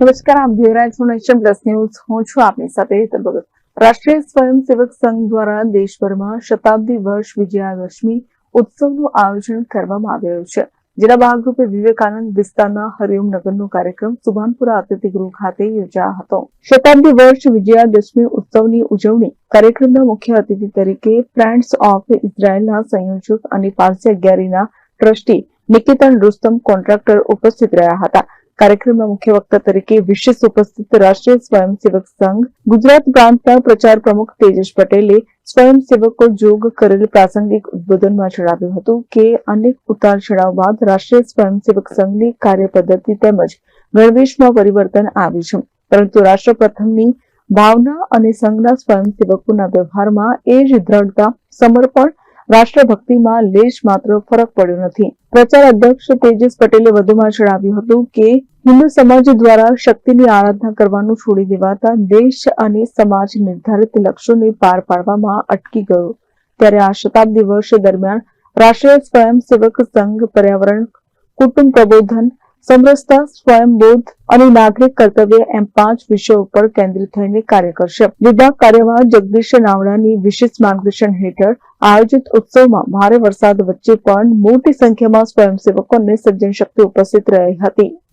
નમસ્કાર, આપ જોઈ રહ્યા છો નેશન પ્લસ ન્યૂઝ. હું છું આપની સાથે હેતલ ભગત. રાષ્ટ્રીય સ્વયંસેવક સંઘ દ્વારા દેશભરમાં શતાબ્દી વર્ષ વિજયાદશમી ઉત્સવનું આયોજન કરવામાં આવ્યું છે, જેના ભાગરૂપે વિવેકાનંદ વિસ્તારના હરિઓમ નગરનો કાર્યક્રમ સુભાનપુરા અતિથિગૃહ ખાતે યોજાયો હતો. શતાબ્દી વર્ષ વિજયાદશમી ઉત્સવની ઉજવણી કાર્યક્રમના મુખ્ય અતિથિ તરીકે ફ્રેન્ડ્સ ઓફ ઇઝરાયલના સંયોજક અને પારસી અગિયારીના ટ્રસ્ટી નિકેતન રુસ્તમ કોન્ટ્રાક્ટર ઉપસ્થિત રહ્યા હતા. કાર્યક્રમના મુખ્ય વક્તા તરીકે વિશેષ ઉપસ્થિત રાષ્ટ્રીય સ્વયંસેવક સંઘ, ગુજરાત પ્રાંતના પ્રચાર પ્રમુખ તેજસ પટેલે સ્વયંસેવકો જોગ કરેલ પ્રાસંગિક ઉદબોધનમાં જણાવ્યું હતું કે અનેક ઉતાર ચઢાવ બાદ રાષ્ટ્રીય સ્વયંસેવક સંઘની કાર્યપદ્ધતિ તેમજ ગણવેશમાં પરિવર્તન આવ્યું છે. પરંતુ રાષ્ટ્ર પ્રથમની ભાવના અને સંઘના સ્વયંસેવકોના વ્યવહારમાં એ જ દ્રઢતા, સમર્પણ, રાષ્ટ્રભક્તિમાં લેશ માત્ર ફરક પડ્યો નથી. પ્રચાર અધ્યક્ષ તેજસ પટેલે વધુમાં જણાવ્યું હતું કે હિન્દુ સમાજ દ્વારા શક્તિની આરાધના કરવાનું છોડી દેવાતા દેશ અને સમાજ નિર્ધારિત લક્ષ્યોને પાર પાડવામાં અટકી ગયો. ત્યારે આ શતાબ્દી વર્ષ દરમિયાન રાષ્ટ્રીય સ્વયંસેવક સંઘ, પર્યાવરણ, કુટુંબ પ્રબોધન, સમરસતા સ્વયંબોધ અને નાગરિક કર્તવ્ય એમ પાંચ વિષયો ઉપર કેન્દ્રિત થઈને કાર્ય કરશે. વિભાગ કાર્યવાહ જગદીશ નાવડાની વિશેષ માર્ગદર્શન હેઠળ આયોજિત ઉત્સવમાં ભારે વરસાદ વચ્ચે પણ મોટી સંખ્યામાં સ્વયંસેવકો અને સજ્જન શક્તિ ઉપસ્થિત રહી હતી.